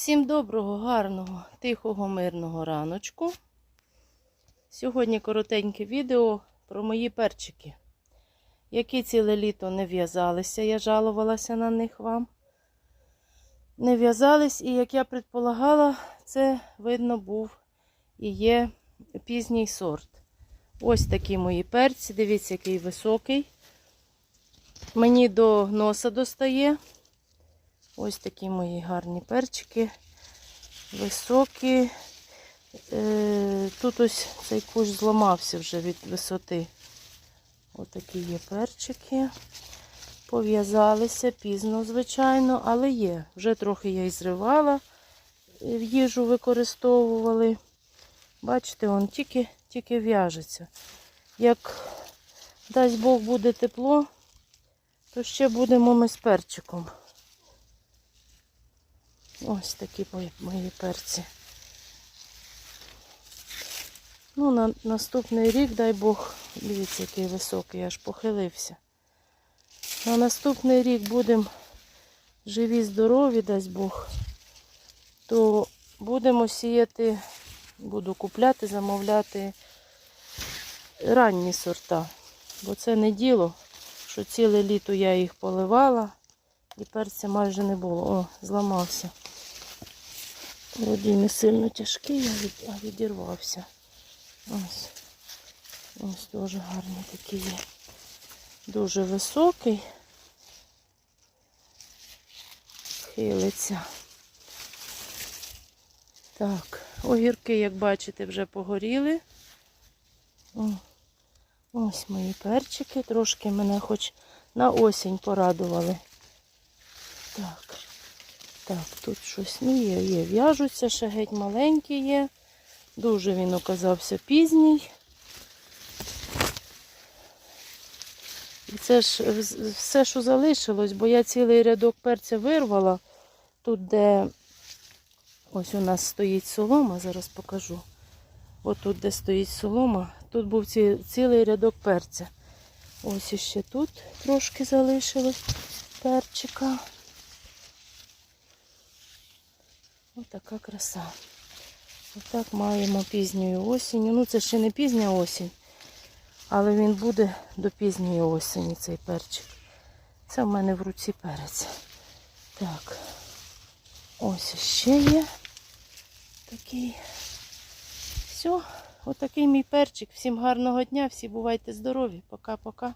Всім доброго, гарного, тихого, мирного раночку. Сьогодні коротеньке відео про мої перчики, які ціле літо не в'язалися. Я жалувалася на них вам. Не в'язались, і як я предполагала, це видно був і є пізній сорт. Ось такі мої перці. Дивіться, який високий. Мені до носа достає. Ось такі мої гарні перчики. Високі. Е, Тут ось цей кущ зламався вже від висоти. Отакі є перчики. Пов'язалися пізно, звичайно, але є. Вже трохи я і зривала, в їжу використовували. Бачите, он тільки, тільки в'яжеться. Як дасть Бог буде тепло, то ще будемо ми з перчиком. Ось такі мої, перці. Ну, на наступний рік, дай Бог, дивіться, який високий, аж похилився. На наступний рік будемо живі, здорові, дасть Бог, то будемо сіяти, буду купляти, замовляти ранні сорта. Бо це не діло, що ціле літо я їх поливала і перця майже не було. О, зламався. Вроді не сильно тяжкий, а від- а відірвався. Ось. Ось дуже гарний такий є. Дуже високий. Хилиться. Так, огірки, як бачите, вже погоріли. Ось мої перчики. Трошки мене хоч на осінь порадували. Так. Так, тут щось ну є, є. В'яжуться, ще геть маленькі є. Дуже він оказався пізній. І це ж все, що залишилось, бо я цілий рядок перця вирвала. Тут, де ось у нас стоїть солома, зараз покажу. Ось тут, де стоїть солома, тут був ці, цілий рядок перця. Ось іще тут трошки залишилось перчика. Ось така краса. Отак маємо пізньою осінню. Ну, це ще не пізня осінь, але він буде до пізньої осені, цей перчик. Це в мене в руці перець. Так, ось ще є такий. Все, отакий мій перчик. Всім гарного дня, всі бувайте здорові. Пока-пока.